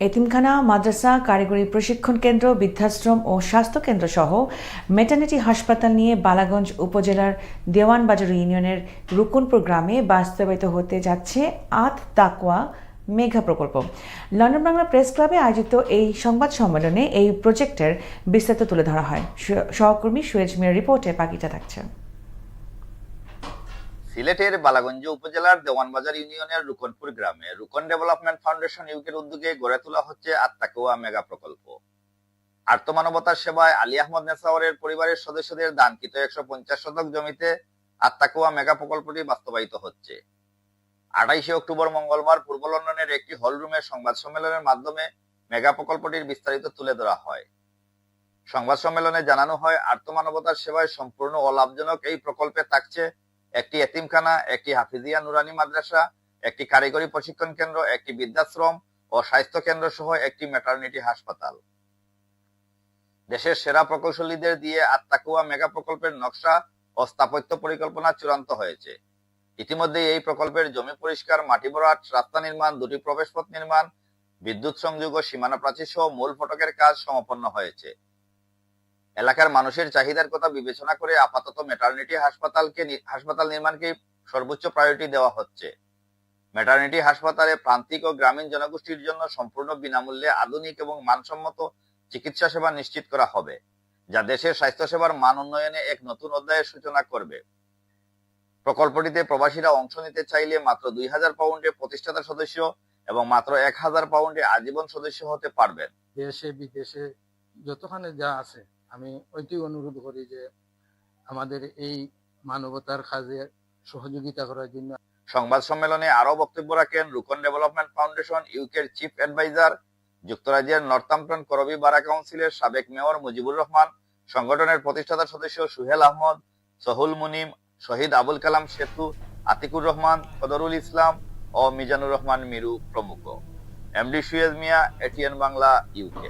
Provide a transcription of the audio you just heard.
এতিমখানা, মাদ্রাসা, কারিগরি প্রশিক্ষণ কেন্দ্র, বৃদ্ধাশ্রম ও স্বাস্থ্য কেন্দ্র সহ মেটার্নিটি হাসপাতাল নিয়ে বালাগঞ্জ উপজেলার দেওয়ানবাজার ইউনিয়নের রুকুনপুর গ্রামে বাস্তবায়িত হতে যাচ্ছে আত তাকওয়া মেঘা প্রকল্প। লন্ডন বাংলা প্রেস ক্লাবে আয়োজিত এই সংবাদ সম্মেলনে এই প্রজেক্টের বিস্তারিত তুলে ধরা হয়। সহকর্মী সুয়েজ মিয়ার রিপোর্টে পাকিটা থাকছে। সিলেটের বালাগঞ্জ উপজেলার দেওয়ানবাজার ইউনিয়নের রুকনপুর গ্রামে রুকন ডেভেলপমেন্ট ফাউন্ডেশন ইউকের উদ্যোগে গড়ে তোলা হচ্ছে আত্মাকুয়া মেগা প্রকল্প। আর্তমানবতার সেবায় আলী আহমদ নেসাওয়ারের পরিবারের সদস্যদের দানকৃত একশো পঞ্চাশ শতক জমিতে আত্মাকুয়া মেগা প্রকল্পটি বাস্তবায়িত হচ্ছে। আঠাইশে অক্টোবর মঙ্গলবার পূর্ব লন্ডনের একটি হলরুমে সংবাদ সম্মেলনের মাধ্যমে মেগা প্রকল্পটির বিস্তারিত তুলে ধরা হয়। সংবাদ সম্মেলনে জানানো হয়, আর্তমানবতার সেবায় সম্পূর্ণ অলাভজনক এই প্রকল্পে থাকছে একটি এতিমখানা, একটি হাফিজিয়া নুরানি মাদ্রাসা, একটি কারিগরি প্রশিক্ষণ কেন্দ্র, একটি বৃদ্ধাশ্রম ও স্বাস্থ্য কেন্দ্র সহ একটি ম্যাটারনিটি হাসপাতাল। দেশের সেরা প্রকৌশলীদের দিয়ে আত্মাকুয়া মেগা প্রকল্পের নকশা ও স্থাপত্য পরিকল্পনা চূড়ান্ত হয়েছে। ইতিমধ্যে এই প্রকল্পের জমি পরিষ্কার, মাটি ভরাট, রাস্তা নির্মাণ, দুটি প্রবেশপথ নির্মাণ, বিদ্যুৎ সংযোগ ও সীমানা প্রাচীর সহ মূল ফটকের কাজ সমাপন্ন হয়েছে। এলাকার মানুষের চাহিদার কথা বিবেচনা করে আপাতত মেটার্নিটি হাসপাতালকে হাসপাতাল নির্মাণকে সর্বোচ্চ প্রায়োরিটি দেওয়া হচ্ছে। মেটার্নিটি হাসপাতালে প্রান্তিক ও গ্রামীণ জনগোষ্ঠীর জন্য সম্পূর্ণ বিনামূল্যে আধুনিক এবং মানসম্মত চিকিৎসা সেবা নিশ্চিত করা হবে, যা দেশের স্বাস্থ্যসেবার মান উন্নয়নে এক নতুন অধ্যায়ের সূচনা করবে। প্রকল্পটিতে প্রবাসীরা অংশ নিতে চাইলে মাত্র দুই হাজার পাউন্ডে প্রতিষ্ঠাতা সদস্য এবং মাত্র এক হাজার পাউন্ডে আজীবন সদস্য হতে পারবেন। দেশে, বিদেশে যতখানে যা আছে আমি ওইটি অনুরোধ করি যে আমাদের এই মানবতার কাজে সহযোগিতা করার জন্য। সংবাদ সম্মেলনে আরও বক্তব্য রাখেন রুকন ডেভেলপমেন্ট ফাউন্ডেশন ইউকের চিফ অ্যাডভাইজার, যুক্তরাজ্যের নর্থাম্পটন করবি বারা কাউন্সিলের সাবেক মেয়র মুজিবুর রহমান, সংগঠনের প্রতিষ্ঠাতা সদস্য সুহেল আহমদ, সহুল মুনিম, শহীদ আবুল কালাম সেতু, আতিকুর রহমান সদরুল ইসলাম ও মিজানুর রহমান মিরু প্রমুখ। MD Suez Mia, ATN Bangla, UK.